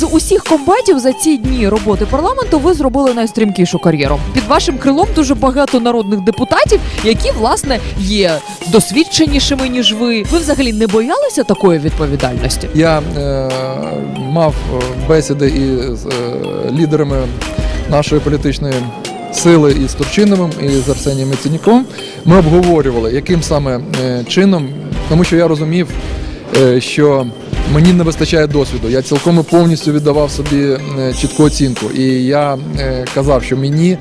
З усіх комбатів за ці дні роботи парламенту ви зробили найстрімкішу кар'єру. Під вашим крилом дуже багато народних депутатів, які власне є досвідченішими ніж ви. Ви взагалі не боялися такої відповідальності? Я е, мав е, бесіди із е, лідерами нашої політичної сили і з Турчиновим, і з Арсенієм Яценюком. Ми обговорювали, яким саме е, чином, тому що я розумів, е, що мені не вистачає досвіду. Я цілком і повністю віддавав собі е, чітку оцінку. І я е, казав, що мені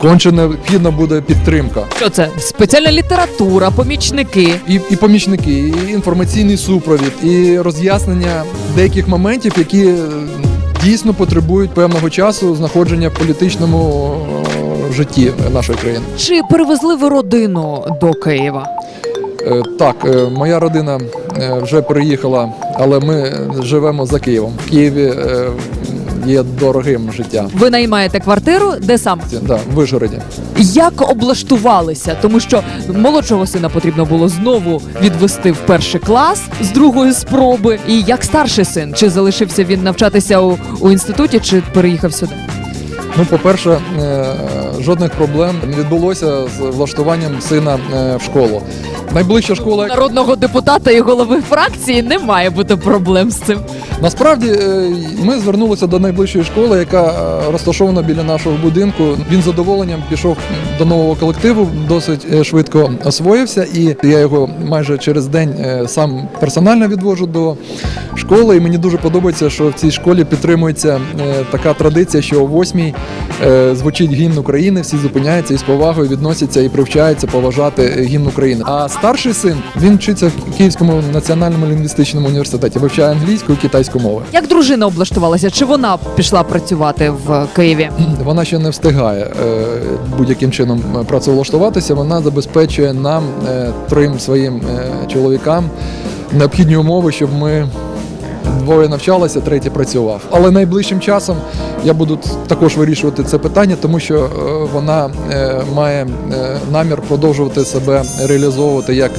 конче необхідна буде підтримка. Що це спеціальна література, помічники? і, і помічники, і інформаційний супровід, і роз'яснення деяких моментів, які е, дійсно потребують певного часу знаходження в політичному житті нашої країни. Чи перевезли ви родину до Києва? Так, моя родина вже переїхала, але ми живемо за Києвом. В Києві е, є дорогим життя. Ви наймаєте квартиру, де сам? Да, в Вишгороді. Як облаштувалися? Тому що молодшого сина потрібно було знову відвести в перший клас з другої спроби. І як старший син, чи залишився він навчатися у, у інституті, чи переїхав сюди? Ну, по-перше, е, жодних проблем не відбулося з влаштуванням сина е, в школу. Найближча школа, Народного депутата і голови фракції не має бути проблем з цим. Насправді е, ми звернулися до найближчої школи, яка е, розташована біля нашого будинку. Він з задоволенням пішов до нового колективу, досить е, швидко освоївся, і я його майже через день сам персонально відвожу до школи. І мені дуже подобається, що в цій школі підтримується така традиція, що о восьмій звучить гімн України, всі зупиняються і з повагою відносяться і привчаються поважати гімн України. А старший син він вчиться в Київському національному лінгвістичному університеті, вивчає англійську і китайську мови. Як дружина облаштувалася? Чи вона пішла працювати в Києві? Вона ще не встигає е, будь-яким чином е, працевлаштуватися. Вона забезпечує нам е, трьом своїм чоловікам необхідні умови, щоб ми. Двоє навчалися, третій працював. Але найближчим часом я буду також вирішувати це питання, тому що е, вона е, має е, намір продовжувати себе реалізовувати як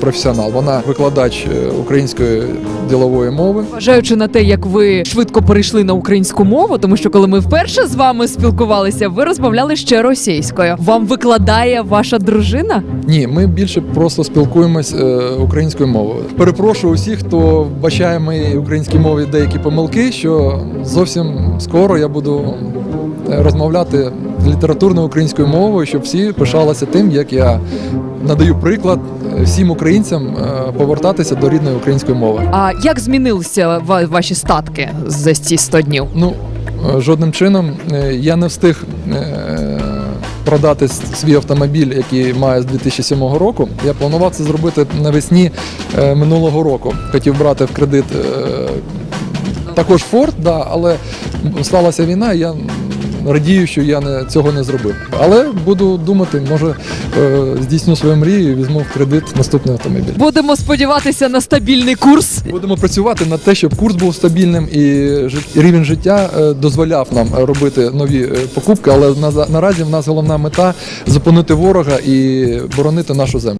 професіонал. Вона викладач української ділової мови. Вважаючи на те, як ви швидко перейшли на українську мову, тому що коли ми вперше з вами спілкувалися, ви розмовляли ще російською. Вам викладає ваша дружина? Ні, ми більше просто спілкуємось українською мовою. Перепрошую усіх, хто вбачає в моїй українській мові деякі помилки, що зовсім скоро я буду е, розмовляти літературною українською мовою, щоб всі пишалися тим, як я надаю приклад е, всім українцям е, повертатися до рідної української мови. А як змінилися ваші статки за ці 100 днів? Ну, жодним чином я не встиг продати свій автомобіль, який має з 2007 року. Я планував це зробити навесні е, минулого року. Хотів брати в кредит е, також Форд, да, але сталася війна, і я радію, що я не, цього не зробив. Але буду думати, може е, здійсню свою мрію і візьму в кредит наступний автомобіль. Будемо сподіватися на стабільний курс. Будемо працювати над те, щоб курс був стабільним і рівень життя е, дозволяв нам робити нові е, покупки. Але на- наразі в нас головна мета зупинити ворога і боронити нашу землю.